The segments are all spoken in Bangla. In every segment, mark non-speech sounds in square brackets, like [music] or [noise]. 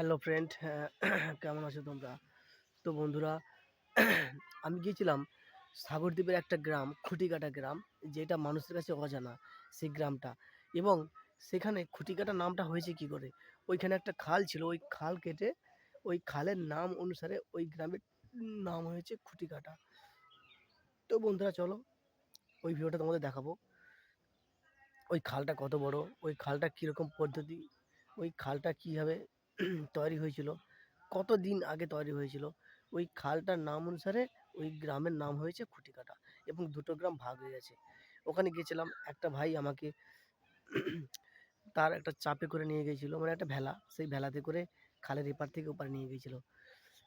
হ্যালো ফ্রেন্ড [coughs] কেমন আছো তোমরা? তো বন্ধুরা, [coughs] আমি গিয়েছিলাম সাগরদ্বীপের একটা গ্রাম, খুঁটিকাটা গ্রাম, যেটা মানুষের কাছে অজানা, সেই গ্রামটা। এবং সেখানে খুঁটিকাটা নামটা হয়েছে কি করে? ওইখানে একটা খাল ছিল, ওই খাল কেটে ওই খালের নাম অনুসারে ওই গ্রামের নাম হয়েছে খুঁটিকাটা। তো বন্ধুরা, চলো ওই ভিডিওটা তোমাদের দেখাবো। ওই খালটা কত বড়? ওই খালটা কীরকম পদ্ধতি? ওই খালটা কীভাবে তৈরি হয়েছিল। কত দিন আগে তৈরি হয়েছিল? ওই খালটার নাম অনুসারে ওই গ্রামের নাম হয়েছে খুঁটিকাটা এবং দুটো গ্রাম ভাগ হয়ে গেছে। ওখানে গিয়েছিলাম, একটা ভাই আমাকে তার একটা চাপে করে নিয়ে গিয়েছিল মানে একটা ভেলা, সেই ভেলাতে করে খালের এপার থেকে ওপারে নিয়ে গিয়েছিল।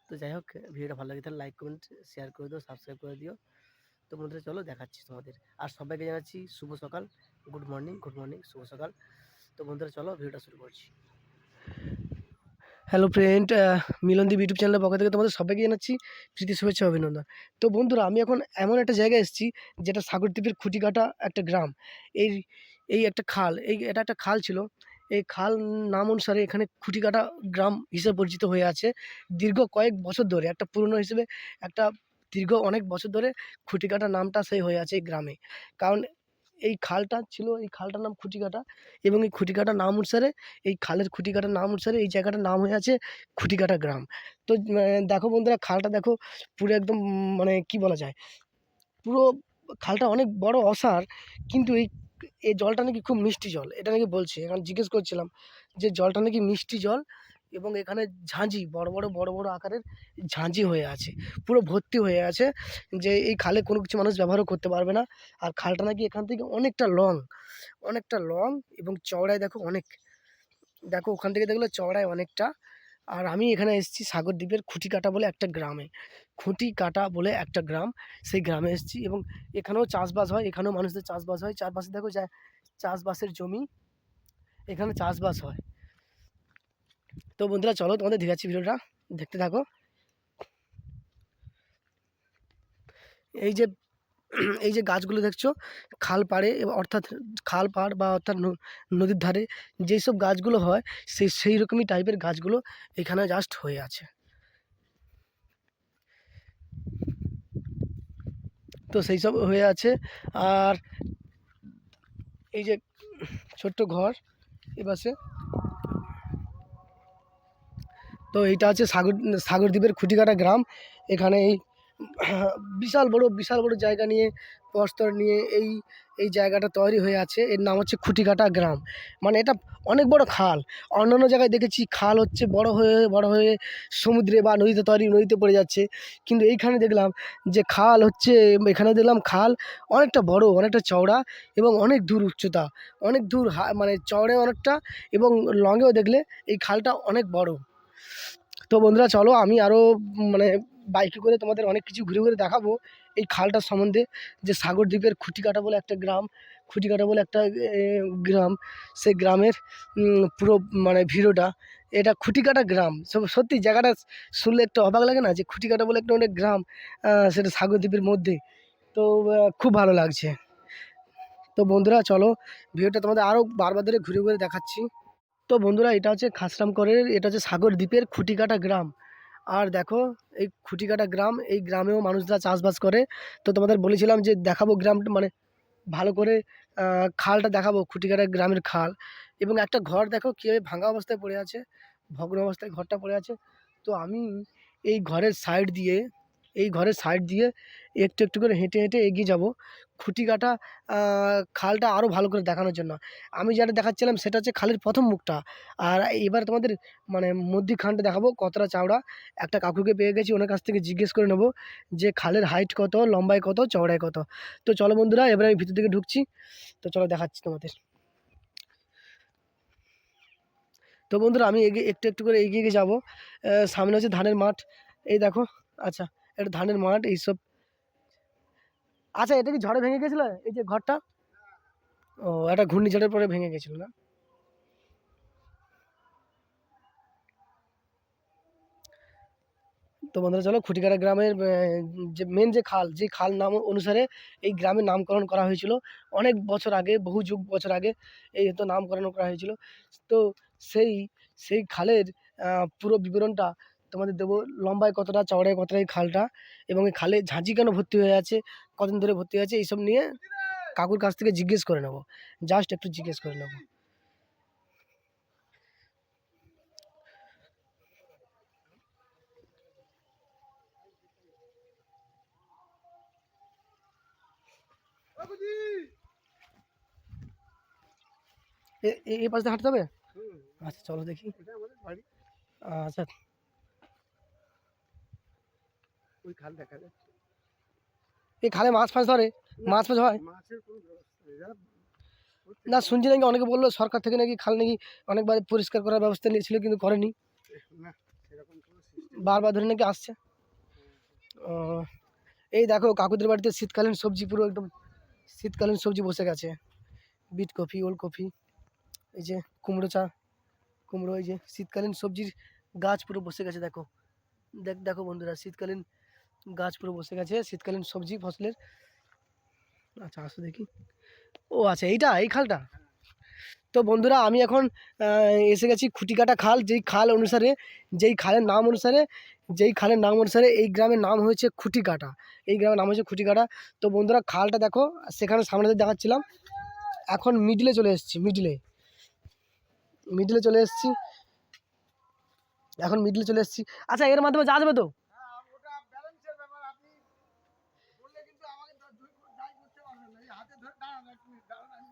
তো যাই হোক, ভিডিওটা ভালো লাগে তাহলে লাইক কমেন্ট শেয়ার করে দিও সাবস্ক্রাইব করে দিও। তো বন্ধুরা, চলো দেখাচ্ছি তোমাদের। আর সবাইকে জানাচ্ছি শুভ সকাল গুড মর্নিং গুড মর্নিং শুভ সকাল। তো বন্ধুরা, চলো ভিডিওটা শুরু করছি। হ্যালো ফ্রেন্ড মিলনদীপ ইউটিউব চ্যানেলের পক্ষ থেকে তোমাদের সবাইকে জানাচ্ছি প্রীতি শুভেচ্ছা অভিনন্দন। তো বন্ধুরা, আমি এখন এমন একটা জায়গায় এসেছি যেটা সাগরদ্বীপের খুঁটিকাটা একটা গ্রাম। এই এই একটা খাল, এই এটা একটা খাল ছিল। এই খাল নাম অনুসারে এখানে খুঁটিকাটা গ্রাম হিসেবে পরিচিত হয়ে আছে। দীর্ঘ কয়েক বছর ধরে, একটা পুরনো হিসেবে একটা দীর্ঘ অনেক বছর ধরে খুঁটিকাটা নামটা সেই হয়ে আছে এই গ্রামে। কারণ এই খালটা ছিল, এই খালটার নাম খুঁটিকাটা এবং এই খুঁটিকাটার নাম অনুসারে, এই খালের খুঁটিকাটার নাম অনুসারে এই জায়গাটার নাম হয়ে আছে খুঁটিকাটা গ্রাম। তো দেখো বন্ধুরা, খালটা দেখো পুরো একদম মানে কি বলা যায়, পুরো খালটা অনেক বড় অসার, কিন্তু এই এই জলটা নাকি খুব মিষ্টি জল, এটা নাকি বলছে। এখন জিজ্ঞেস করছিলাম যে জলটা নাকি মিষ্টি জল? এবং এখানে ঝাঁঝি, বড় বড় বড় বড় আকারের ঝাঁঝি হয়ে আছে। পুরো ভর্তি হয়ে আছে যে এই খালে কোনো কিছু মানুষ ব্যবহারও করতে পারবে না। আর খালটা নাকি এখান থেকে অনেকটা লং অনেকটা লং এবং চওড়ায় দেখো অনেক। দেখো ওখান থেকে দেখলে চওড়ায় অনেকটা। আর আমি এখানে এসেছি সাগরদ্বীপের খুঁটিকাটা বলে একটা গ্রামে। খুঁটিকাটা বলে একটা গ্রাম। সেই গ্রামে এসেছি এবং এখানেও চাষবাস হয়, এখানেও মানুষদের চাষবাস হয়। চারপাশে দেখো যা, চাষবাসের জমি। এখানে চাষবাস হয়। তো বন্ধুরা, চলো তোমাদের দেখাচ্ছি ভিডিওটা। দেখতে থাকো। এই যে এই যে গাছগুলো দেখছ, খাল পাড়ে, অর্থাৎ খাল পাড় বা অর্থাৎ নদীর ধারে যেই সব গাছগুলো হয়, সেই সেই রকমই টাইপের গাছগুলো এখানে জাস্ট হয়ে আছে। তো সেই সব হয়ে আছে। আর এই যে ছোট্ট ঘর এপাশে তো এইটা হচ্ছে সাগর, সাগরদ্বীপের খুঁটিকাটা গ্রাম। এখানে এই বিশাল বড় বিশাল বড় জায়গা নিয়ে, প্রস্তর নিয়ে এই এই জায়গাটা তৈরি হয়ে আছে। এর নাম হচ্ছে খুঁটিকাটা গ্রাম। মানে এটা অনেক বড় খাল। অন্যান্য জায়গায় দেখেছি খাল হচ্ছে বড় হয়ে বড় হয়ে সমুদ্রে বা নদীতে তৈরি, নদীতে পড়ে যাচ্ছে। কিন্তু এইখানে দেখলাম যে খাল হচ্ছে, এখানে দেখলাম খাল অনেকটা বড়, অনেকটা চওড়া এবং অনেক দূর উচ্চতা। অনেক দূর মানে চওড়ে অনেকটা এবং লঙেও দেখলে এই খালটা অনেক বড়। তো বন্ধুরা, চলো আমি আরও মানে বাইকে করে তোমাদের অনেক কিছু ঘুরে ঘুরে দেখাবো। এই খালটার সম্বন্ধে যে সাগর সাগরদ্বীপের খুঁটিকাটা বলে একটা গ্রাম, খুঁটিকাটা বলে একটা গ্রাম সেই গ্রামের পুরো মানে ভিডিওটা এটা খুঁটিকাটা গ্রাম। সত্যি জায়গাটা শুনলে একটু অবাক লাগে না যে খুঁটিকাটা বলে একটা অনেক গ্রাম সেটা সাগরদ্বীপের মধ্যে। তো খুব ভালো লাগছে। তো বন্ধুরা, চলো ভিডিওটা তোমাদের আরও বারবার ধরে ঘুরে ঘুরে দেখাচ্ছি। তো বন্ধুরা এটা হচ্ছে খাসরামকরের, এটা হচ্ছে সাগর দ্বীপের খুঁটিকাটা গ্রাম। আর দেখো, এই খুঁটিকাটা গ্রাম, এই গ্রামেও মানুষরা চাষবাস করে। তো তোমাদের বলেছিলাম যে দেখাবো গ্রামটা মানে ভালো করে খালটা দেখাবো, খুঁটিকাটা গ্রামের খাল। এবং একটা ঘর দেখো, কীভাবে ভাঙা অবস্থায় পড়ে আছে, ভগ্ন অবস্থায় ঘরটা পড়ে আছে। তো আমি এই ঘরের সাইড দিয়ে এই ঘরের সাইড দিয়ে একটু একটু করে হেঁটে হেঁটে এগিয়ে যাব। খুঁটি কাটা খালটা আরও ভালো করে দেখানোর জন্য। আমি যেটা দেখাচ্ছিলাম সেটা হচ্ছে খালের প্রথম মুখটা। আর এবার তোমাদের মানে মধ্যিখানটা দেখাবো, কতটা চাওড়া। একটা কাকুকে পেয়ে গেছি, ওনার কাছ থেকে জিজ্ঞেস করে নেব যে খালের হাইট কত, লম্বায় কত, চওড়ায় কত। তো চলো বন্ধুরা, এবার আমি ভিতর থেকে ঢুকছি। তো চলো দেখাচ্ছি তোমাদের। তো বন্ধুরা, আমি এগিয়ে, একটু একটু করে এগিয়ে যাব। সামনে হচ্ছে ধানের মাঠ। এই দেখো আচ্ছা। এটা ধানের মাঠ, এইসব। আচ্ছা এটা কি ঝড়ে ভেঙে গেছিল? এই যে ঘরটা? ও একটা ঘূর্ণিঝড়ের পরে ভেঙে গেছিল না? তো বন্ধুরা, চলো খুঁটিকাটা গ্রামের যে মেন যে খাল যে খাল নাম অনুসারে এই গ্রামের নামকরণ করা হয়েছিল। অনেক বছর আগে, বহু যুগ বছর আগে এই তো নামকরণ করা হয়েছিল। তো সেই সেই খালের পুরো বিবরণটা তোমাদের দেবো লম্বায় কতটা চওড়ায় কতটা এই খালটা এবং এই খালে ঝাঁঝি কেন ভর্তি হয়ে আছে কতদিন ধরে ভর্তি হয়ে আছে এইসব নিয়ে কাকুর কাছ থেকে জিজ্ঞেস করে নেব। জাস্ট একটু জিজ্ঞেস করে নেব। এ- এ- এই পাশে হাঁটতে হবে? আচ্ছা চলো দেখি। আচ্ছা। ওই খাল দেখা যাচ্ছে। এই খালে মাছ ফাছ ধরে? মাছ ফাছ হয়? মাছের কোনো ব্যবস্থা নেই। যারা না শুনছি নাকি অনেকে বলল সরকার থেকে নাকি খাল নাকি অনেকবার পরিষ্কার করার ব্যবস্থা নিয়েছিল কিন্তু করেনি। বারবার ধরে নাকি আসছে? এই দেখো কাকুদের বাড়িতে শীতকালীন সবজি পুরো একদম শীতকালীন সবজি বসে গেছে। বিট কফি ওল কফি এই যে কুমড়ো চা কুমড়ো এই যে শীতকালীন সবজির গাছ পুরো বসে গেছে দেখো। দেখ দেখো বন্ধুরা শীতকালীন গাছ পুরো বসে গেছে, শীতকালীন সবজি, ফসলের। আচ্ছা আসো দেখি। ও আচ্ছা এইটা, এই খালটা? তো বন্ধুরা, আমি এখন এসে গেছি খুঁটিকাটা খাল। যেই খাল অনুসারে, যেই খালের নাম অনুসারে, যেই খালের নাম অনুসারে এই গ্রামের নাম হয়েছে খুঁটিকাটা। এই গ্রামের নাম হচ্ছে খুঁটিকাটা। তো বন্ধুরা, খালটা দেখো, সেখানে সামনে দেখাচ্ছিলাম। এখন মিডিলে চলে এসেছি মিডিলে মিডিলে চলে এসেছি। এখন মিডিলে চলে এসেছি। আচ্ছা এর মাধ্যমে যাওয়া যাবে তো ওটা ব্যালেন্সের ব্যাপার আপনি বললে কিন্তু আমাকে দায়ী করতে পারবেন না এই হাতে ধরে দাঁড়ান এক মিনিট দাঁড়ান আহ,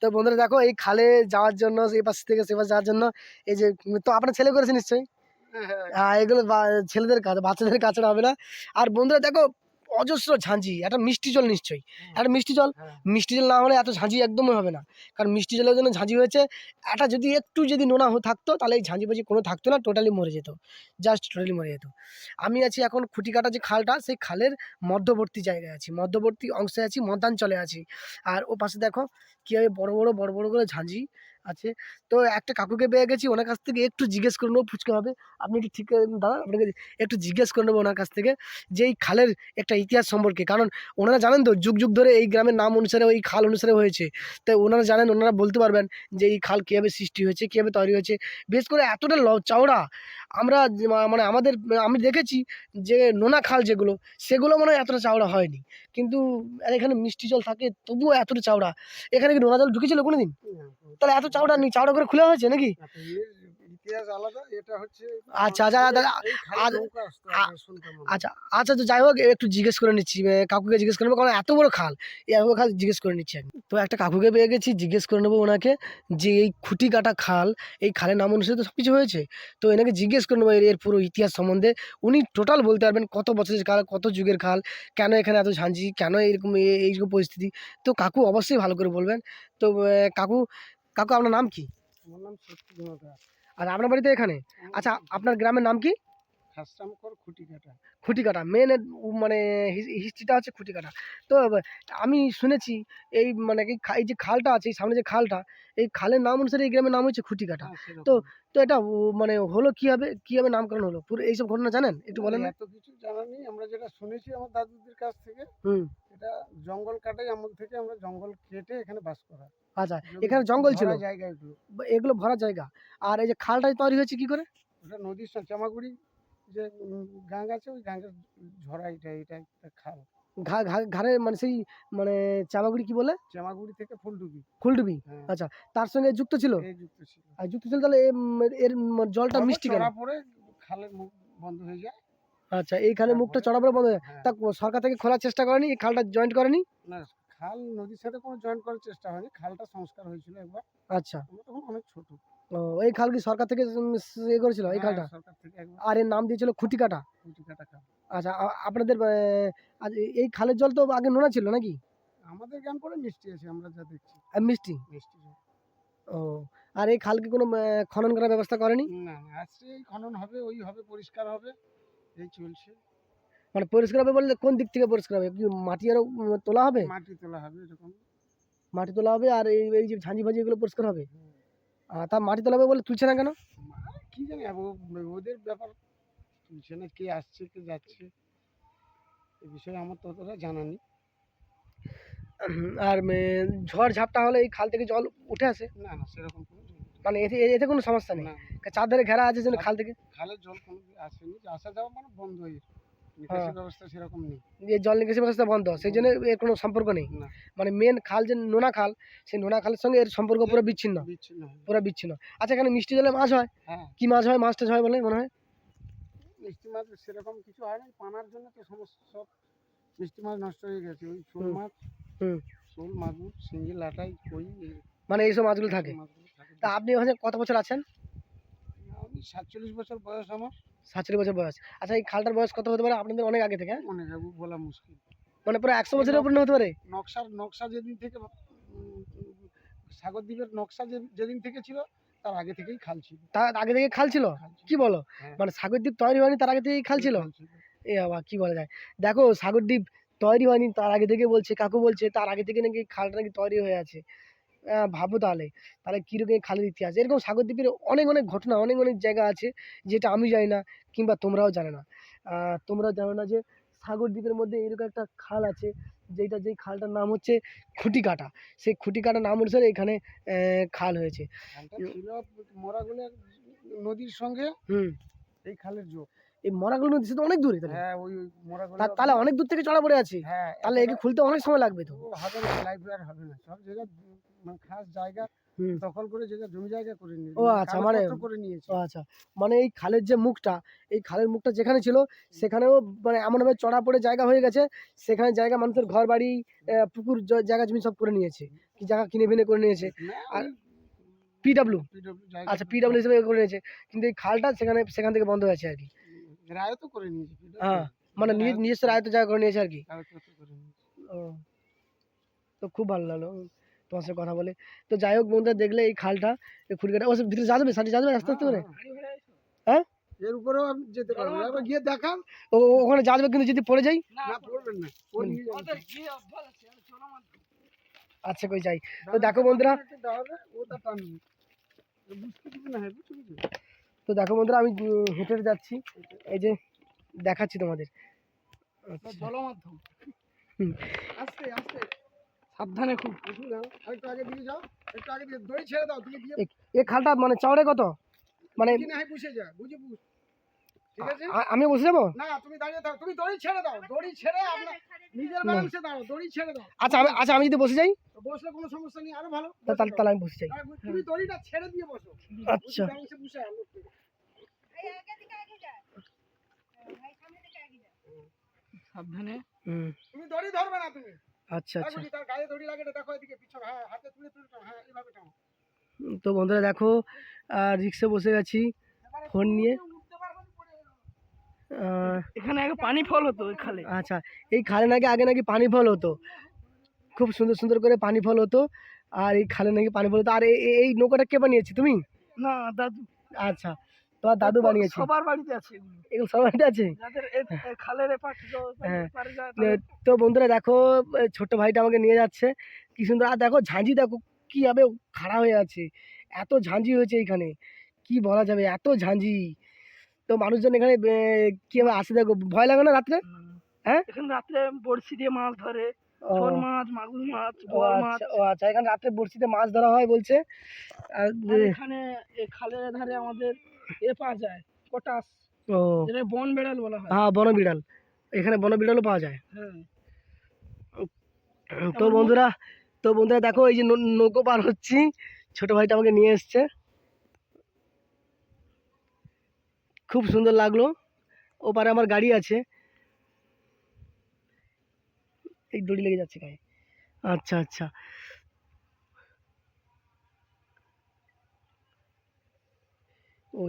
তো বন্ধুরা দেখো এই খালে যাওয়ার জন্য এই পাশ থেকে সে পাশে যাওয়ার জন্য এই যে তো আপনার ছেলে করেছে নিশ্চয়ই? হ্যাঁ এগুলো বা- ছেলেদের কাজ বাচ্চাদের কাছে হবে না। আর বন্ধুরা দেখো অজস্র ঝাঁঝি একটা মিষ্টি জল নিশ্চয়ই। একটা মিষ্টি জল হ্যাঁ। মিষ্টি জল না হলে এত ঝাঁঝি একদমই হবে না। কারণ মিষ্টি জলের জন্য ঝাঁঝি হয়েছে একটা যদি একটু যদি নোনা হয়ে থাকতো তাহলে এই ঝাঁঝি ফাঝি কোনো থাকতো না টোটালি মরে যেত। জাস্ট টোটালি মরে যেত। আমি আছি এখন খুঁটি কাটা যে খালটা সেই খালের মধ্যবর্তী জায়গায় আছি। মধ্যবর্তী অংশে আছি মধ্যাঞ্চলে আছি। আর ও পাশে দেখো কীভাবে বড় বড় বড় বড় করে ঝাঁঝি আছে। তো একটা কাকুকে পেয়ে গেছি, ওনার কাছ থেকে একটু জিজ্ঞেস করে নেব, ফুচকা হবে। আপনি একটু ঠিক দাদা, আপনাকে একটু জিজ্ঞেস করে নেব ওনার কাছ থেকে যে এই খালের একটা ইতিহাস সম্পর্কে। কারণ ওনারা জানেন তো, যুগ যুগ ধরে এই গ্রামের নাম অনুসারে ওই খাল অনুসারে হয়েছে। তাই ওনারা জানেন, ওনারা বলতে পারবেন যে এই খাল কীভাবে সৃষ্টি হয়েছে, কীভাবে তৈরি হয়েছে। বেশ করে এতটা ল, চওড়া। আমরা মানে আমাদের, আমি দেখেছি যে নোনা খাল যেগুলো, সেগুলো মনে হয় এতটা চওড়া হয়নি। কিন্তু এখানে মিষ্টি জল থাকে তবুও এতটা চাওড়া। এখানে কি নোনা জল ঢুকেছিল কোনো দিন তাহলে এত চাওড়া নেই চাওড়া করে খুলে হয়েছে নাকি? আচ্ছা, আলাদা এটা হচ্ছে আচ্ছা, আচ্ছা, আচ্ছা, এই খালে আজ- নৌকা আসতো আ- আগে শুনতাম আমরা। আচ্ছা আচ্ছা তো যাই হোক একটু জিজ্ঞেস করে নিচ্ছি কাকুকে জিজ্ঞেস করে নেব কারণ এত বড় খাল এত খাল জিজ্ঞেস করে নিচ্ছি তো একটা কাকুকে পেয়ে গেছি জিজ্ঞেস করে নেব ওনাকে যে এই খুঁটি কাটা খাল এই খালের নাম অনুসারে তো সব কিছু হয়েছে। তো এনাকে জিজ্ঞেস করে নেব এর পুরো ইতিহাস সম্বন্ধে। উনি টোটাল বলতে পারবেন কত বছরের খাল কত যুগের খাল কেন এখানে এত ঝাঁঝি কেন এরকম এইরকম পরিস্থিতি। তো কাকু অবশ্যই ভালো করে বলবেন। তো কাকু কাকু আপনার নাম কি? আমার নাম সত্যি আর আপনার বাড়িতে এখানে? আচ্ছা আপনার গ্রামের নাম কি? খাসরামকর খুঁটি কাটা খুঁটি কাটা মেন মানে হিস্ট্রিটা হচ্ছে খুঁটি কাটা তো আমি শুনেছি এই মানে কি এই যে খালটা আছে এই সামনে যে খালটা এই খালের নাম অনুসারে এই গ্রামের নাম হচ্ছে খুঁটি কাটা হ্যাঁ, তো তো এটা মানে হলো কীভাবে কীভাবে নামকরণ হলো? পুরো এইসব ঘটনা জানেন? একটু বলেন এত কিছু জানা নেই। আমরা যেটা শুনেছি আমার দাদুদের কাছ থেকে হুম। এটা জঙ্গল কাটাই আমল থেকে আমরা জঙ্গল কেটে এখানে বাস করা। আচ্ছা এখানে জঙ্গল ছিল? জায়গা এগুলো। এগুলো ভরা জায়গা। আর এই যে খালটা তৈরি হয়েছে কি করে? ওটা নদীর চামাগুড়ি যে উম, গাং আছে ওই গাঙ্গের ঝরা এটা এটা একটা খাল। ঘাড়ে মানে সেই মানে চামাগুড়ি কি বলে? চামাগুড়ি থেকে ফুলডুবি। ফুলডুবি? হ্যাঁ। আচ্ছা তার সঙ্গে যুক্ত ছিল? এই আর যুক্ত ছিল তাহলে এর জলটা মিষ্টি কেন? পড়ে খালের মুখ বন্ধ হয়ে যায়। আচ্ছা এইখানে মুখটা তারপরে- চড়া পড়ে বন্ধ হয়ে যায়। হ্যাঁ। তা সরকার থেকে খোলার চেষ্টা করেনি? এই খালটা জয়েন্ট করেনি? না খাল নদীর সাথে কোনো জয়েন করার চেষ্টা হয়নি। খালটা সংস্কার হয়েছিল একবার। আচ্ছা। তখন অনেক ছোট। ও এই খাল কি সরকার থেকে ইয়ে করেছিল এই হ্যাঁ, খালটা? আর এর নাম দিয়েছিল খুঁটি কাটা কুটি কাটা আচ্ছা আপনাদের এই- খালের জল তো আগে নোনা ছিল নাকি? আমাদের জ্ঞান পরে মিষ্টি আছে আমরা যা দেখছি। আর মিষ্টি? মিষ্টি। ও আর এই খাল কি কোনো খনন করার ব্যবস্থা করেনি? না আজকে এই খনন হবে ওই হবে পরিষ্কার হবে এই চলছে। মানে পরিষ্কার হবে বললে কোন দিক থেকে পরিষ্কার হবে? কি মাটি আরও তোলা হবে? মাটি তোলা হবে এরকম। মাটি তোলা হবে আর এই এই যে ঝাঁঝি ভাজি এগুলো পরিষ্কার হবে? আর তা মাটি তোলা হবে বলে তুলছে না কেন? কি জানি ওদের ব্যাপার তুলছে না কে আসছে কে যাচ্ছে এ বিষয়ে আমার ততটা জানা নেই। আর ঝড় ঝাপটা হলে এই খাল থেকে জল উঠে আসে? না না সেরকম কোনো মানে এতে এতে কোনো সমস্যা নেই? না চারধারে ঘেরা আছে যেন খাল থেকে? খালের জল কোনো আসেনি আসা যাওয়া মানে বন্ধ হয়ে হ্যাঁ। যে জল নিকাশি ব্যবস্থা বন্ধ সেই জন্য এর কোনো সম্পর্ক নেই। মানে মেন খাল যে নোনা খাল সেই নোনা খালের সঙ্গে এর সম্পর্ক পুরো বিচ্ছিন্ন। বিচ্ছিন্ন পুরো বিচ্ছিন্ন। আচ্ছা এখানে মিষ্টি জলে মাছ হয়? হ্যাঁ। কি মাছ হয়? মাছ টাছ হয় বলে মনে হয়? মিষ্টি মাছ সেরকম কিছু হয় না পানার জন্য তো সমস্ত সব মিষ্টি মাছ নষ্ট হয়ে গেছে। ওই শোল মাছ হুম। শোল মাগুর শিঙ্গি লাটাই কই মানে এইসব মাছগুলো থাকে। মাছগুলো থাকে। তা আপনি ওখানে কত বছর আছেন? আমি সাতচল্লিশ বছর বয়স আমার। সাতচল্লিশ বছর বয়স। আচ্ছা এই খালটার বয়স কত হতে পারে? আপনাদের অনেক আগে থেকে হ্যাঁ? মনে যাব বলা মুশকিল। মানে পুরো একশো বছরের উপরে হতে পারে? নকশার নকশা যেদিন থেকে উম, সাগরদ্বীপের নকশা যে- যেদিন থেকে ছিল তার আগে থেকেই খাল ছিল। তার আগে থেকে খাল ছিল? খাল ছিল। কি বলো? হ্যাঁ। মানে সাগরদ্বীপ তৈরি হয়নি তার আগে থেকেই খাল ছিল? এ বাবা কি বলা যায়? দেখো সাগরদ্বীপ তৈরি হয়নি তার আগে থেকে বলছে কাকু বলছে তার আগে থেকে নাকি খালটা নাকি তৈরি হয়ে আছে। ভাবো তাহলে। তাহলে কীরকম খালের ইতিহাস? এরকম সাগরদ্বীপের অনেক অনেক ঘটনা অনেক অনেক জায়গা আছে যেটা আমি জানি না কিংবা তোমরাও জানো না। তোমরাও জানো না যে সাগরদ্বীপের মধ্যে এরকম একটা খাল আছে যেটা যেই খালটার নাম হচ্ছে খুঁটিকাটা। সেই খুঁটিকাটা নাম অনুসারে এখানে খাল হয়েছে। মরাগুলো নদীর সঙ্গে হুম। এই খালের যোগ এই মরাগুলো নদী সে তো অনেক দূরে তাহলে। হ্যাঁ ওই মরাগুলো তাহলে অনেক দূর থেকে চড়া পড়ে আছে। হ্যাঁ তাহলে একে খুলতে অনেক সময় লাগবে তো। হবে না লাইব্রেরি হবে না। সব জায়গা মানে খাস জায়গা দখল করে জায়গা জমি জায়গা করে নিয়ে ও আচ্ছা, মানে- করে নিয়েছে। আচ্ছা মানে এই খালের যে মুখটা এই খালের মুখটা যেখানে ছিল সেখানেও মানে এমনভাবে চড়া পড়ে জায়গা হয়ে গেছে সেখানে জায়গা মানুষের ঘর বাড়ি পুকুর জায়গা জমি সব করে নিয়েছে। কি জায়গা কিনে ফিনে করে নিয়েছে? আর পিডাব্লিউ আচ্ছা পিডাব্লিউ হিসেবে করে নিয়েছে। কিন্তু এই খালটা সেখানে সেখান থেকে বন্ধ হয়েছে আর কি। রায় তো করে নিয়েছে হ্যাঁ, মানে নিজ নিজস্ব রায়ত্ব জায়গা করে নিয়েছে আর কি। তো খুব ভালো লাগল। তোমার সাথে কথা বলে। তো যাই হোক বন্ধুরা দেখলে এই খালটা এই খুঁড়িকাটা। ও সব ভিতরে যাবে সাথে যাবে আস্তে আস্তে করে? হ্যাঁ? এর উপরেও আপনি যেতে একবার গিয়ে দেখান। ও ওখানে যাবে কিন্তু যদি পড়ে যাই? না পড়বেন না। আচ্ছা কই যাই। তো দেখো বন্ধুরা। তা হ্যাঁ? তো দেখো বন্ধুরা আমি হেঁটে হেঁটে যাচ্ছি। এই যে দেখাচ্ছি তোমাদের। এটা আচ্ছা। জলমাধ্যম হুম। আস্তে আস্তে। সাবধানে খুব। একটু আগে দিয়ে যাও। একটু আগে দিয়ে দড়ি ছেড়ে দাও তুমি দিয়ে এ খালটা মানে চওড়ে কত? মানে কি না বুঝে যা বুঝে বুঝ। ঠিক আছে? আমি বসে যাব না তুমি দাঁড়িয়ে থাকো। তুমি দড়ি ছেড়ে দাও দড়ি ছেড়ে আপনার নিজের ব্যালেন্সে দাঁড়াও দড়ি ছেড়ে দাও। আচ্ছা আমি আচ্ছা আমি যদি বসে যাই? তো বসলে কোনো সমস্যা নেই আরও ভালো। তাহলে তাহলে আমি বসে যাই। তুমি দড়িটা ছেড়ে দিয়ে বসো। আচ্ছা। ব্যালেন্সে বসে আর সাবধানে। তুমি দড়ি ধরবে না তুমি। আচ্ছা আচ্ছা। তার গায়ে দড়ি লাগে না, দেখো এদিকে পিছনে হ্যাঁ হাতে তুলে তুলে হ্যাঁ এইভাবে টানো তো বন্ধুরা দেখো আর রিক্সে বসে গেছি ফোন নিয়ে। এখানে আগে পানি ফল হতো ওই খালে। আচ্ছা এই খালে নাকি আগে নাকি পানি ফল হতো। খুব সুন্দর সুন্দর করে পানি ফল হতো আর এই খালে নাকি পানি ফল হতো। আর এই এই- এই নৌকাটা কে বানিয়েছে তুমি? না দাদু। আচ্ছা তোমার দাদু বানিয়েছে। সবার বাড়িতে আছে এগুলো। এগুলো সবাই আছে? খালের পারে- হ্যাঁ। তো বন্ধুরা দেখো এ, ছোট্ট ভাইটা আমাকে নিয়ে যাচ্ছে। কি সুন্দর আর দেখো ঝাঁঝি দেখো কীভাবে খাড়া হয়ে আছে। এত ঝাঁঝি হয়েছে এইখানে কি বলা যাবে এত ঝাঁঝি। তো মানুষজন এখানে কীভাবে আসে দেখো ভয় লাগে না রাত্রে? হ্যাঁ? এখানে রাত্রে বড়শি দিয়ে মাছ ধরে। মাছ মাগুর মাছ ও মাছ আচ্ছা ও আচ্ছা এখানে রাত্রে বড়শিতে মাছ ধরা হয় বলছে। আর এখানে খালের ধারে আমাদের এ পাওয়া যায় পটাশ। ও। যেটা বন বেড়াল বলা হয়। হ্যাঁ বন বিড়াল। এখানে বন বিড়ালও পাওয়া যায়। হ্যাঁ। তো বন্ধুরা তো বন্ধুরা দেখো এই যে নৌকো পার হচ্ছি। ছোট ভাইটা আমাকে নিয়ে এসছে। খুব সুন্দর লাগল। ওপারে আমার গাড়ি আছে। এই দড়ি লেগে যাচ্ছে গায়ে। আচ্ছা আচ্ছা।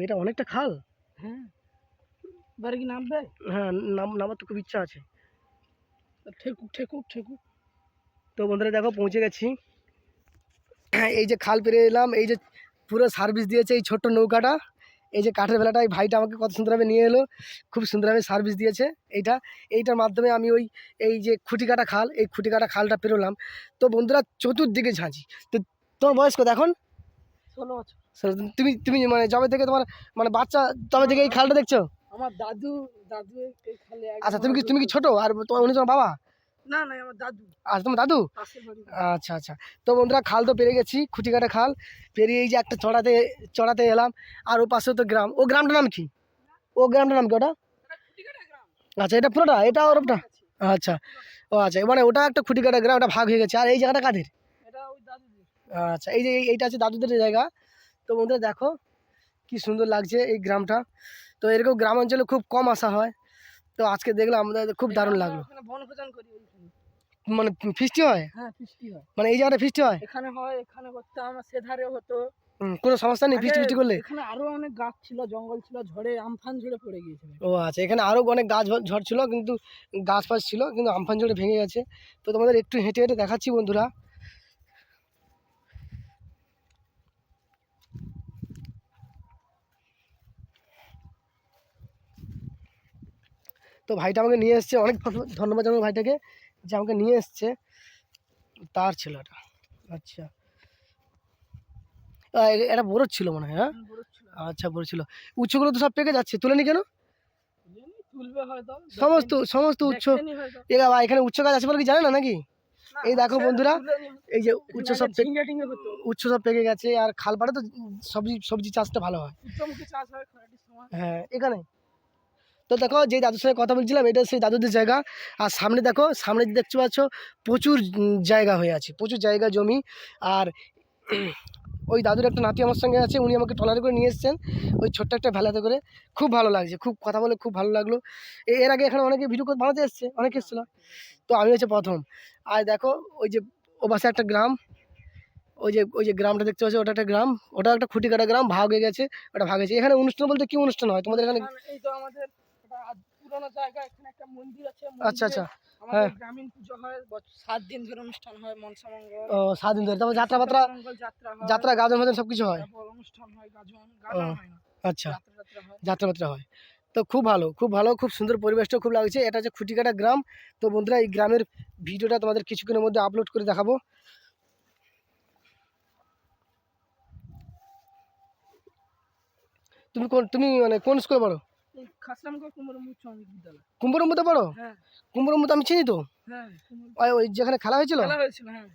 এটা অনেকটা খাল? হ্যাঁ। কি নামবে? হ্যাঁ নাম নামার তো খুব ইচ্ছা আছে। ঠেকুক ঠেকুক ঠেকুক। তো বন্ধুরা দেখো পৌঁছে গেছি। এই যে খাল পেরিয়ে এলাম এই যে পুরো সার্ভিস দিয়েছে এই ছোট্ট নৌকাটা। এই যে কাঠের ভেলাটা এই ভাইটা আমাকে কত সুন্দরভাবে নিয়ে এলো। খুব সুন্দরভাবে সার্ভিস দিয়েছে এইটা। এইটার মাধ্যমে আমি ওই এই যে খুঁটি কাটা খাল এই খুঁটি কাটা খালটা পেরোলাম। তো বন্ধুরা চতুর্দিকে ঝাঁঝি। তো তোমার বয়স কত এখন ষোলো বছর। তুমি তুমি মানে যবে থেকে তোমার মানে বাচ্চা তবে থেকে এই খালটা দেখছ? আমার দাদু দাদু এই খালে আচ্ছা তুমি কি তুমি কি। ছোট? আর তোমার উনি তোমার বাবা? না না আমার দাদু। আচ্ছা তোমার দাদু? আচ্ছা আচ্ছা। তো বন্ধুরা খাল তো পেরিয়ে গেছি খুঁটিকাটা খাল। পেরিয়ে এই যে একটা চড়াতে চড়াতে এলাম আর ও পাশে তো গ্রাম। ও গ্রামটার নাম কি? ও গ্রামটার নাম কি ওটা? আচ্ছা এটা পুরোটা? এটা ওরটা আচ্ছা। ও আচ্ছা মানে ওটা একটা খুঁটিকাটা গ্রাম ওটা ভাগ হয়ে গেছে। আর এই জায়গাটা কাদের? আচ্ছা এই যে এই- এইটা আছে দাদুদের জায়গা। তো বন্ধুরা দেখো কি সুন্দর লাগছে এই গ্রামটা। তো এরকম গ্রাম অঞ্চলে খুব কম আসা হয়। তো আজকে দেখলাম আমাদের খুব দারুণ লাগল। বনভোজন করি মানে ফিস্টি হয়? হ্যাঁ ফিস্টি হয়। মানে এই জায়গাটা ফিস্টি হয়? এখানে হয় এখানে করতাম সেধারে হতো। কোনো সমস্যা নেই ফিস্টি ফিস্টি করলে। এখানে আরও অনেক গাছ ছিল জঙ্গল ছিল ঝড়ে আমফান ঝড়ে পড়ে গিয়েছিল। ও আচ্ছা এখানে আরও অনেক গাছ ঝড় ছিল কিন্তু গাছ ফাছ ছিল কিন্তু আমফান ঝড়ে ভেঙে গেছে। তো তোমাদের একটু হেঁটে হেঁটে দেখাচ্ছি বন্ধুরা। তো ভাইটা আমাকে নিয়ে এসছে অনেক ধন্যবাদ জানাব ভাইটাকে যে আমাকে নিয়ে এসছে। তার ছেলেটা আচ্ছা। এটা বড় ছিল মনে হয় হ্যাঁ? আচ্ছা বড় ছিল। উচ্চগুলো তো সব পেকে যাচ্ছে কেন? জানি, তুলবে হয়তো সমস্ত সমস্ত উচ্চ। দেখেনি হয়তো। এ বাবা এখানে উচ্চ গাছ আছে বলে কি জানে না নাকি? না, এই দেখো বন্ধুরা, এই যে উচ্চ সব উচ্চ সব পেকে গেছে আর খাল পাড়ে তো সবজি সবজি চাষটা ভালো হয়। হ্যাঁ এখানে? তো দেখো যে দাদুর সঙ্গে কথা বলছিলাম, এটা সেই দাদুদের জায়গা। আর সামনে দেখো, সামনে দেখতে পাচ্ছ, প্রচুর জায়গা হয়ে আছে, প্রচুর জায়গা জমি। আর ওই দাদুর একটা নাতি আমার সঙ্গে আছে, উনি আমাকে ট্রলারে করে নিয়ে এসেছেন, ওই ছোট্ট একটা ভেলাতে করে। খুব ভালো লাগছে, খুব কথা বলে খুব ভালো লাগল। এর আগে এখানে অনেকে ভিডিও করে বানাতে এসছে, অনেকে এসেছিল। তো আমি হচ্ছে প্রথম। আর দেখো, ওই যে ও পাশে একটা গ্রাম, ওই যে ওই যে গ্রামটা দেখতে পাচ্ছ, ওটা একটা গ্রাম, ওটা একটা খুঁটি কাটা গ্রাম, ভাগ হয়ে গেছে, ওটা ভাগ হয়েছে এখানে অনুষ্ঠান বলতে কি অনুষ্ঠান হয়? তোমাদের এখানে এখানে এই তো আমাদের একটা আদ- পুরোনো জায়গা এখানে একটা মন্দির আছে আচ্ছা আচ্ছা। হ্যাঁ। গ্রামীণ পুজো হয় সাত দিন ধরে অনুষ্ঠান হয় ও সাত দিন ধরে। তারপর যাত্রা পাত্রা যাত্রা গাজন সব কিছু হয়? অনুষ্ঠান হয় গাজন গাজন হয় না। আচ্ছা। যাত্রা হয়। যাত্রা পাত্রা হয়। তো খুব ভালো খুব ভালো খুব সুন্দর পরিবেশটা খুব লাগছে। এটা হচ্ছে খুঁটিকাটা গ্রাম। তো বন্ধুরা এই গ্রামের ভিডিওটা তোমাদের কিছুক্ষণের মধ্যে আপলোড করে দেখাবো। তুমি কোন তুমি মানে কোন স্কুলে পড়ো? মাধ্যমিক পড়ো হ্যাঁ কুম্ভরম্বু তো আমি চিনি তো হ্যাঁ ওই যেখানে খেলা হয়েছিল হ্যাঁ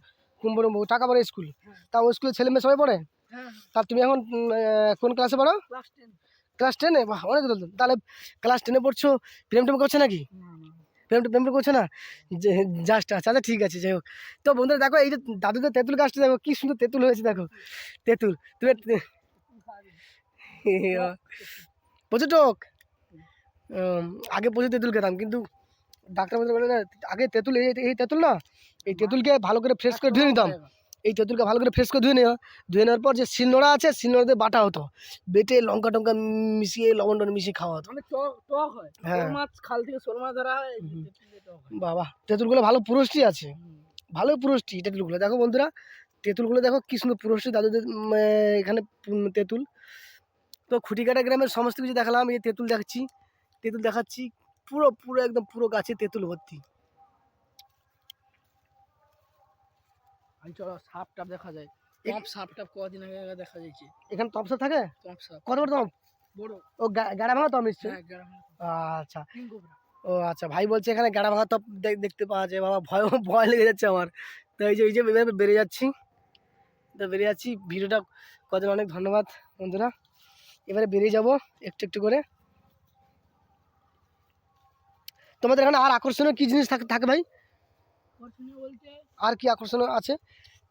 কুম্ভরম্বু টাকা পড়ে স্কুল হ্যাঁ। তা ওই স্কুলের ছেলে মেয়ে সবাই পড়ে হ্যাঁ তা তুমি এখন কোন ক্লাসে পড়ো ক্লাস টেনে বাহ অনেক তাহলে ক্লাস টেনে পড়ছো প্রেম টেম করছে নাকি প্রেম প্রেম করছে না জাস্ট আচ্ছা আচ্ছা ঠিক আছে যাই হোক তো বন্ধুরা দেখো এই যে দাদুদের তেঁতুল গাছটা দেখো কি সুন্দর তেঁতুল হয়েছে দেখো তেঁতুল তুমি প্রচুর টক আগে প্রচুর তেঁতুল খেতাম কিন্তু ডাক্তার বলতে বলে না আগে তেঁতুল এই এই তেঁতুল না এই তেঁতুলকে ভালো করে ফ্রেশ করে ধুয়ে নিতাম। এই তেঁতুলকে ভালো করে ফ্রেশ করে ধুয়ে নেওয়া ধুয়ে নেওয়ার পর যে শিলনোড়া আছে শিলনোড়াতে বাটা হতো। বেটে লঙ্কা টঙ্কা মিশিয়ে লবণ টবণ মিশিয়ে খাওয়া হতো। টক হয়। বাবা তেঁতুলগুলো ভালো পুরষ্টি আছে। ভালো পুরষ্টি তেঁতুলগুলো। দেখো বন্ধুরা তেঁতুলগুলো দেখো কি সুন্দর পুরষ্টি দাদুদের এখানে তেঁতুল। তো খুঁটিকাটা গ্রামের সমস্ত কিছু দেখালাম এই তেঁতুল দেখাচ্ছি। তেঁতুল দেখাচ্ছি পুরো পুরো একদম পুরো গাছে তেঁতুল ভর্তি। চলো সাপ টাপ দেখা যায়। টপ সাপ টাপ কদিন আগে আগে দেখা যাচ্ছে এখানে তপসা থাকে? টপ সাপ কত বড় তপ? বড়। ও গাড়া ভাঙা তপ নিশ্চয়ই? হ্যাঁ আচ্ছা। ও আচ্ছা ভাই বলছে এখানে গাড়া ভাঙা দেখ- দেখতে পাওয়া যায়। বাবা ভয় ভয় লেগে যাচ্ছে আমার। তো এই যে এই যে বেড়ে যাচ্ছি। তো বেড়ে যাচ্ছি। ভিডিওটা কদিন অনেক ধন্যবাদ বন্ধুরা। এবারে বেরিয়ে যাব একটু একটু করে। তোমাদের এখানে আর আকর্ষণীয় কী জিনিস থাকে ভাই? আর কি আকর্ষণীয় আছে?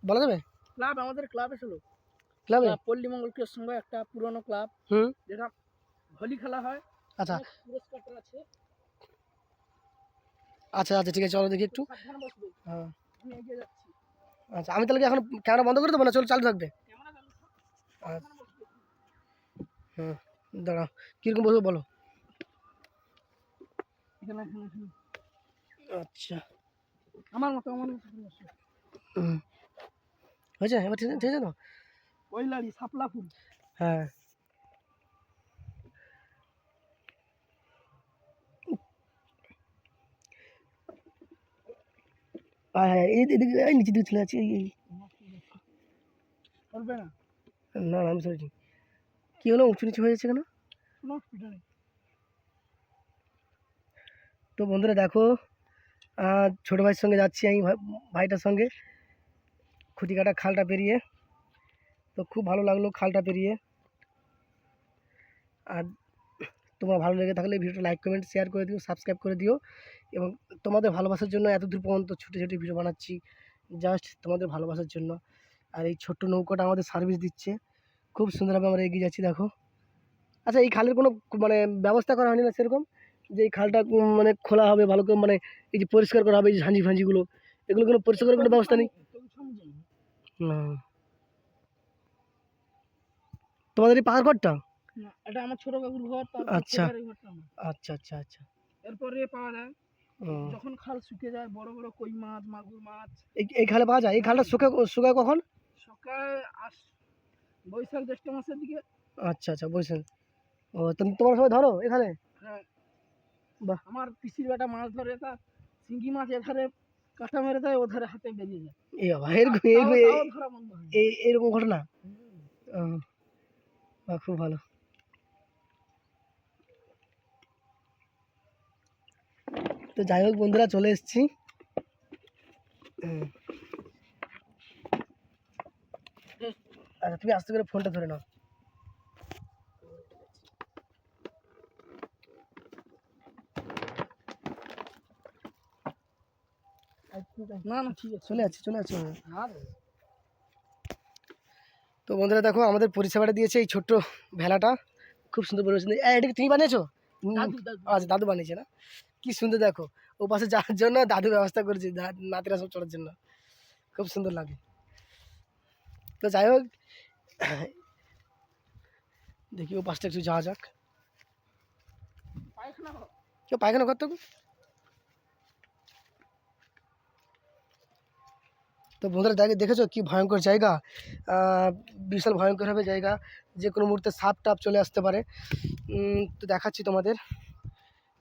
বলা যাবে? ক্লাব আমাদের ক্লাবে ছিল ক্লাবে? পল্লী মঙ্গল সঙ্গে একটা পুরনো ক্লাব। হুম। যেটা হোলি খেলা হয়। আচ্ছা। আছে। আচ্ছা আচ্ছা ঠিক আছে চলো দেখি একটু। হ্যাঁ। আচ্ছা আমি তাহলে কি এখন ক্যামেরা বন্ধ করে দেবো না? চলো চালু থাকবে। আচ্ছা। হুম দাঁড়াও। কীরকম বসবো বলো? এখানে এখানে এখানে। আচ্ছা। আমার মতো আমার মতো হয়েছে? এবার ঠিক আছে ঠিক ওই লাড়ি শাপলা ফুল। হ্যাঁ। নিচে দিকে চলে যাচ্ছে না। না না আমি শুনেছি কী হলো? উঁচু নিচু হয়ে যাচ্ছে কেন? কোনো অসুবিধা নেই তো বন্ধুরা দেখো ছোটো ভাইয়ের সঙ্গে যাচ্ছি আমি, ভাই- ভাইটার সঙ্গে। খুঁটি কাটা খালটা পেরিয়ে। তো খুব ভালো লাগল খালটা পেরিয়ে। আর তোমার ভালো লেগে থাকলে ভিডিওটা লাইক কমেন্ট শেয়ার করে দিও সাবস্ক্রাইব করে দিও। এবং তোমাদের ভালোবাসার জন্য এত দূর পর্যন্ত ছোটো ছোটো ভিডিও বানাচ্ছি। জাস্ট তোমাদের ভালোবাসার জন্য। আর এই ছোট্ট নৌকাটা আমাদের সার্ভিস দিচ্ছে। খুব সুন্দরভাবে আমরা এগিয়ে যাচ্ছি, দেখো। আচ্ছা এই খালের কোনো মানে ব্যবস্থা করা হয়নি না সেরকম? যে এই খালটা উম, মানে খোলা হবে ভালো করে মানে এই যে পরিষ্কার করা হবে এই যে ঝাঁঝি ফাঁঝিগুলো এগুলো কোনো পরিষ্কার করার কোনো ব্যবস্থা নেই? না। তোমাদের এই পাহাড় ঘরটা? না, এটা আমার ছোট কাকুর ঘর তারপর আচ্ছা। ছোটার এই ঘরটা আমার। আচ্ছা আচ্ছা আচ্ছা। এরপরে পাওয়া যায় ও, যখন খাল শুকিয়ে যায় বড় বড় কই মাছ মাগুর মাছ। এই এই খালে পাওয়া যায়? এই খালটা শুকা শুকায় কখন? সকালে আস বৈশাখ জ্যৈষ্ঠ মাসের দিকে। আচ্ছা আচ্ছা বুঝছেন ও তো তোমরা সবাই ধরো এখানে? হ্যাঁ, বাহ। আমার পিসির বেটা মাছ ধরে তা শিঙ্গি মাছ এধারে কাঁটা মেরে দেয় ওধারে হাতে বেরিয়ে যায়। এই বাবা এরকম এই ঘটনা? খুব ভালো। তো যাই হোক বন্ধুরা চলে এসেছি। আচ্ছা তুমি আস্তে করে ফোনটা ধরে নাও। না না ঠিক আছে। চলে যাচ্ছি চলে আর তো বন্ধুরা দেখো আমাদের পরিষেবাটা দিয়েছে এই ছোট্ট ভেলাটা। খুব সুন্দর পরিবেশ এটা কি তুমি বানিয়েছো? আচ্ছা দাদু বানিয়েছে না? কি সুন্দর দেখো। ও পাশে যাওয়ার জন্য দাদু ব্যবস্থা করেছে নাতিরা সব চড়ার জন্য। খুব সুন্দর লাগে। তো যাই হোক দেখি ও পাশটা একটু যাওয়া যাক। পায়খানা কেউ পায়খানা করতে? তো বন্ধুরা দেখে দেখেছ কি ভয়ঙ্কর জায়গা? বিশাল ভয়ঙ্কর হবে জায়গা। যে কোনো মুহূর্তে সাপ টাপ চলে আসতে পারে। তো দেখাচ্ছি তোমাদের।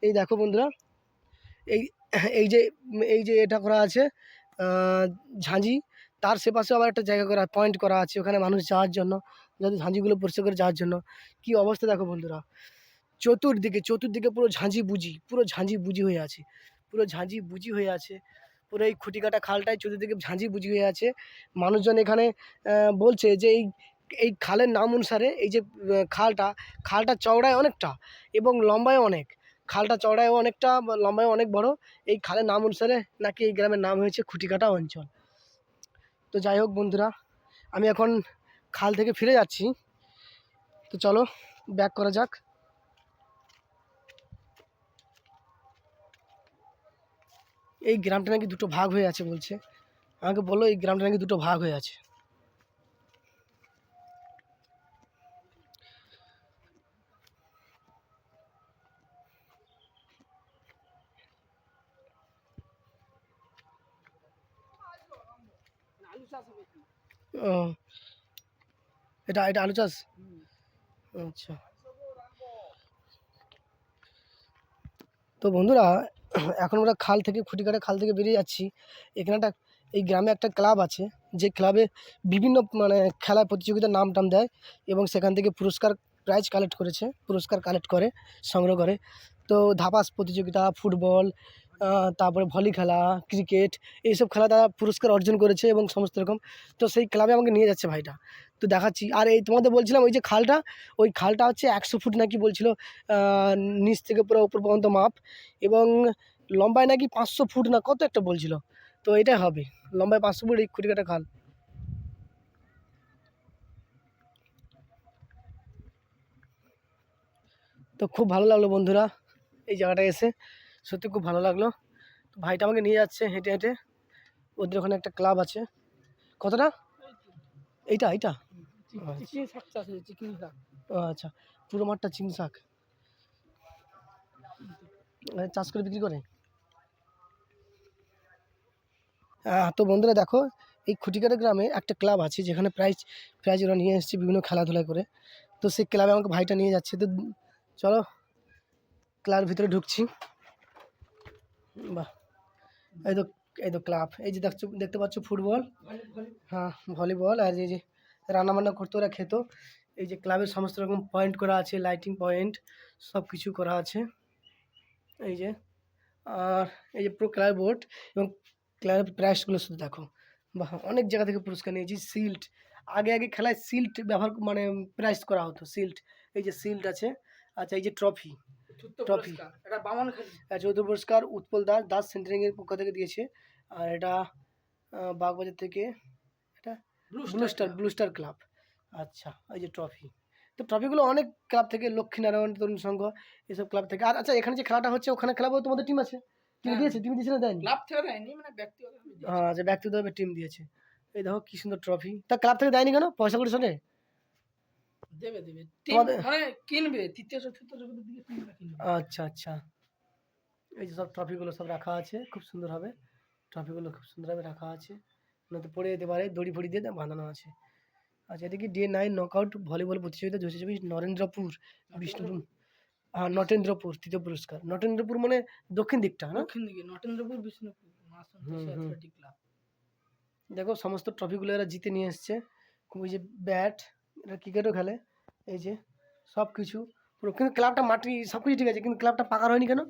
এই দেখো বন্ধুরা, এই এই যে এই যে এটা করা আছে ঝাঁঝি। তার সেপাশে আবার একটা জায়গা করা পয়েন্ট করা আছে। ওখানে মানুষ যাওয়ার জন্য, যাতে ঝাঁঝিগুলো পরিষ্কার করে যাওয়ার জন্য। কি অবস্থা দেখো বন্ধুরা। চতুর্দিকে চতুর্দিকে পুরো ঝাঁঝি বুঝি, পুরো ঝাঁঝি বুঝি হয়ে আছে। পুরো ঝাঁঝি বুঝি হয়ে আছে। পুরো এই খুঁটি কাটা খালটায় চতুর্দিকে ঝাঁঝি বুঝি হয়ে আছে। মানুষজন এখানে বলছে যে এই এই খালের নাম অনুসারে এই যে খালটা খালটা চওড়ায় অনেকটা এবং লম্বায় অনেক। খালটা চওড়ায় অনেকটা লম্বায় অনেক বড়। এই খালের নাম অনুসারে নাকি এই গ্রামের নাম হয়েছে খুঁটিকাটা অঞ্চল। তো যাই হোক বন্ধুরা, আমি এখন খাল থেকে ফিরে যাচ্ছি। তো চলো, ব্যাক করা যাক। এই গ্রামটা নাকি দুটো ভাগ হয়ে আছে বলছে। আমাকে বলল এই গ্রামটা নাকি দুটো ভাগ হয়ে আছে? ও। এটা এটা আলু চাষ? আচ্ছা। তো বন্ধুরা এখন আমরা খাল থেকে, খুঁটিকাটা খাল থেকে বেরিয়ে যাচ্ছি। এখানে একটা, এই গ্রামে একটা ক্লাব আছে, যে ক্লাবে বিভিন্ন মানে খেলা প্রতিযোগিতার নাম টাম দেয় এবং সেখান থেকে পুরস্কার প্রাইজ কালেক্ট করেছে, পুরস্কার কালেক্ট করে, সংগ্রহ করে। তো ধাপাস প্রতিযোগিতা, ফুটবল তারপরে ভলি খেলা, ক্রিকেট, এইসব খেলা তারা পুরস্কার অর্জন করেছে এবং সমস্ত রকম। তো সেই ক্লাবে আমাকে নিয়ে যাচ্ছে ভাইটা। তো দেখাচ্ছি। আর এই তোমাদের বলছিলাম ওই যে খালটা, ওই খালটা হচ্ছে একশো ফুট নাকি বলছিল নিচ থেকে পুরো উপর পর্যন্ত মাপ এবং লম্বায় নাকি পাঁচশো ফুট না কত একটা বলছিল। তো এটাই হবে, লম্বায় পাঁচশো ফুট এই খুঁটিকাটা খাল। তো খুব ভালো লাগল বন্ধুরা এই জায়গাটা এসে, সত্যি খুব ভালো লাগল। তো ভাইটা আমাকে নিয়ে যাচ্ছে হেঁটে হেঁটে, ওদের ওখানে একটা ক্লাব আছে। কতটা? এইটা এইটা। চিকনি শাক চাষ হয়েছে চিকনি শাক। আচ্ছা পুরো মাঠটা চিং শাক। চাষ করে বিক্রি করে? তো বন্ধুরা দেখো এই খুঁটিকাটা গ্রামে একটা ক্লাব আছে যেখানে প্রাইজ প্রাইজ ওরা নিয়ে এসেছে বিভিন্ন খেলাধুলা করে। তো সেই ক্লাবে আমাকে ভাইটা নিয়ে যাচ্ছে। তো চলো ক্লাবের ভিতরে ঢুকছি। বাহ। এই তো এই তো ক্লাব। এই যে দেখছ দেখতে পাচ্ছ ফুটবল? হ্যাঁ ভলিবল আর এই যে রান্নাবান্না করতে ওরা খেত। এই যে ক্লাবের সমস্ত রকম পয়েন্ট করা আছে লাইটিং পয়েন্ট সব কিছু করা আছে। এই যে আর এই যে প্রো ক্লাব বোর্ড এবং ক্লাব প্রাইসগুলো শুধু দেখো। বাহ অনেক জায়গা থেকে পুরস্কার নিয়েছি। সিল্ট আগে আগে খেলায় সিল্ট ব্যবহার মানে প্রাইস করা হতো সিল্ট এই যে সিল্ট আছে আচ্ছা এই যে ট্রফি ট্রফি। এটা বামন খালি। পুরস্কার উৎপল দাস দাস সেন্টারিংয়ের পক্ষ থেকে দিয়েছে। আর এটা বাগবাজার থেকে এটা blue star blue star club আচ্ছা এই যে ট্রফি তো ট্রফিগুলো অনেক ক্লাব থেকে লক্ষ্মীনারায়ণ তরুণ সংঘ এসব ক্লাব থেকে। আর আচ্ছা এখানে যে খেলাটা হচ্ছে ওখানে খেলাবো তোমাদের টিম আছে? টিম হ্যাঁ। দিয়েছে? টিম দিয়েছে না দেয়নি ক্লাব থেকে দেয়নি মানে ব্যক্তিগত হ্যাঁ যে ব্যক্তিগতভাবে টিম দিয়েছে। এই দেখো কি সুন্দর ট্রফি তা ক্লাব থেকে দেয়নি কেন? পয়সা করে শোনে দেবে দেবে। মানে কিনবে তৃতীয় চতুর্থ আচ্ছা আচ্ছা। এই যে সব ট্রফিগুলো সব রাখা আছে খুব সুন্দর হবে। ট্রফিগুলো খুব সুন্দরভাবে রাখা আছে। নয়তো পড়ে যেতে পারে দড়ি ফড়ি দিয়ে বাঁধানো আছে। আচ্ছা এদিকে ডে নাইন নকআউট ভলিবল প্রতিযোগিতা চব্বিশ? নরেন্দ্রপুর বিষ্ণুপুর। হ্যাঁ নটেন্দ্রপুর তৃতীয় পুরস্কার। নটেন্দ্রপুর মানে দক্ষিণ দিকটা না? দক্ষিণ দিকে নটেন্দ্রপুর বিষ্ণুপুর দেখো সমস্ত ট্রফিগুলো এরা জিতে নিয়ে এসছে। ওই যে ব্যাট এরা ক্রিকেটও খেলে। এই যে সব কিছু পুরো কিন্তু ক্লাবটা মাটি সব কিছু ঠিক আছে কিন্তু ক্লাবটা পাকার হয়নি কেন?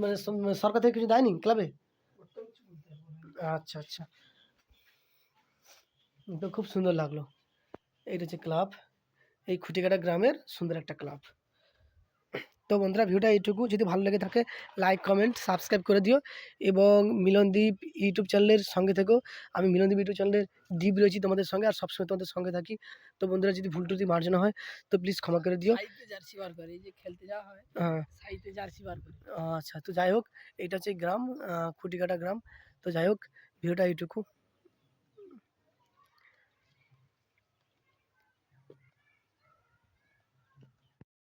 মানে সরকার থেকে কিছু দেয়নি ক্লাবে আচ্ছা আচ্ছা। তো খুব সুন্দর লাগল। এইটা হচ্ছে ক্লাব। এই খুঁটিকাটা গ্রামের সুন্দর একটা ক্লাব। তো বন্ধুরা ভিডিওটা এইটুকু। যদি ভালো লেগে থাকে লাইক কমেন্ট সাবস্ক্রাইব করে দিও। এবং মিলনদ্বীপ ইউটিউব চ্যানেলের সঙ্গে থেকেও আমি মিলনদ্বীপ ইউটিউব চ্যানেলের দ্বীপ রয়েছি তোমাদের সঙ্গে আর সবসময় তোমাদের সঙ্গে থাকি। তো বন্ধুরা যদি ভুল টুটি মার্জনা হয় তো প্লিজ ক্ষমা করে দিও। সাইতে জার্সি বার করে এই যে খেলতে যাওয়া হয় জার্সি বার করে। আচ্ছা তো যাই হোক এটা হচ্ছে গ্রাম খুঁটিকাটা গ্রাম। তো যাই হোক ভিডিওটা এইটুকু